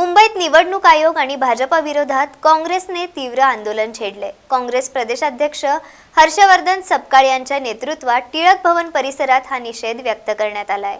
मुंबईत निवडणूक आयोग आणि भाजपा विरोधात काँग्रेसने तीव्र आंदोलन छेडले. काँग्रेस प्रदेशाध्यक्ष हर्षवर्धन सपकाळ यांच्या नेतृत्वात टिळक भवन परिसरात हा निषेध व्यक्त करण्यात आलाय.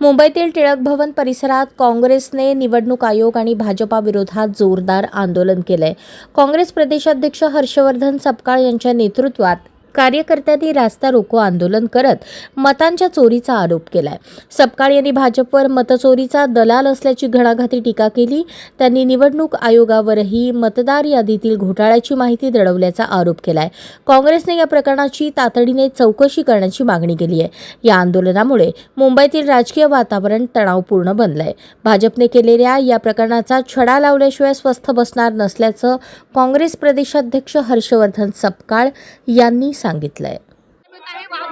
मुंबईतील टिळक भवन परिसरात काँग्रेसने निवडणूक आयोग आणि भाजपा विरोधात जोरदार आंदोलन केलंय. काँग्रेस प्रदेशाध्यक्ष हर्षवर्धन सपकाळ यांच्या नेतृत्वात कार्यकर्त्यांनी रास्ता रोको आंदोलन करत मतांच्या चोरीचा आरोप केलाय. सपकाळ यांनी भाजपवर मतचोरीचा दलाल असल्याची घणाघाती टीका केली. त्यांनी निवडणूक आयोगावरही मतदार यादीतील घोटाळ्याची माहिती दडवल्याचा आरोप केलाय. काँग्रेसने या प्रकरणाची तातडीने चौकशी करण्याची मागणी केली आहे. या आंदोलनामुळे मुंबईतील राजकीय वातावरण तणावपूर्ण बनलंय. भाजपने केलेल्या या प्रकरणाचा छडा लावल्याशिवाय स्वस्थ बसणार नसल्याचं काँग्रेस प्रदेशाध्यक्ष हर्षवर्धन सपकाळ यांनी सांगितलंय.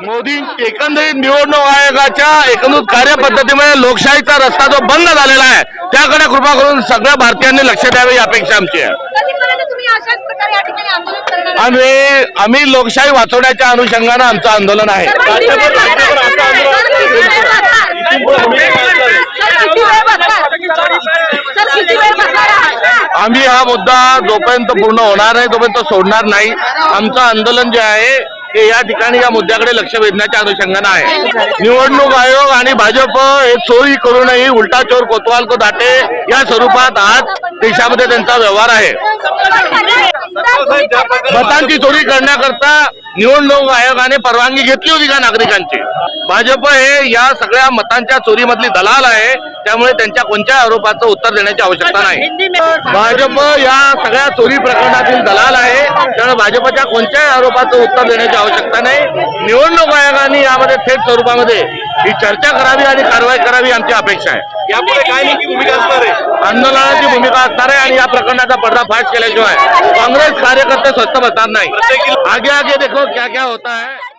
मोदी एकंदरीत निवडणूक आयोगाच्या एकंदरीत कार्यपद्धतीमुळे लोकशाहीचा रस्ता जो बंद झालेला आहे त्याकडे कृपा करून सगळ्या भारतीयांनी लक्ष द्यावे ही अपेक्षा आमची आहे. आम्ही लोकशाही वाचवण्याच्या अनुषंगानं आमचं आंदोलन आहे. आम्ही हा मुद्दा जोपर्यंत पूर्ण होणार नाही तोपर्यंत सोडणार नाही. आमचं आंदोलन जे आहे ते या ठिकाणी या मुद्द्याकडे लक्ष वेधण्याच्या अनुषंगानं आहे. निवडणूक आयोग आणि भाजप हे चोरी करूनही उलटा चोर कोतवाल को दाटे या स्वरूपात आज देशामध्ये त्यांचा व्यवहार आहे. मतांची चोरी करण्याकरता निवडणूक आयोगाने परवानगी घेतली होती का नागरिकांची? भाजप हे या सगळ्या मतांच्या चोरीमधली दलाल आहे. त्यामुळे त्यांच्या कोणत्याही आरोपाचं उत्तर देण्याची आवश्यकता नाही. भाजप या सगळ्या चोरी प्रकरणातील दलाल आहे. त्यामुळे भाजपच्या कोणत्याही आरोपाचं उत्तर देण्याची आवश्यकता नाही. निवडणूक आयोगाने यामध्ये थेट स्वरूपामध्ये ही चर्चा करावी आणि कारवाई करावी आमची अपेक्षा आहे. यापुढे काय नेमकी भूमिका असणार आहे? आंदोलनाची भूमिका असणार आहे आणि या प्रकरणाचा पर्दाफाश केल्याशिवाय काँग्रेस कार्यकर्ते स्वस्त बसणार नाही. आगे आगे देखो क्या क्या होता है?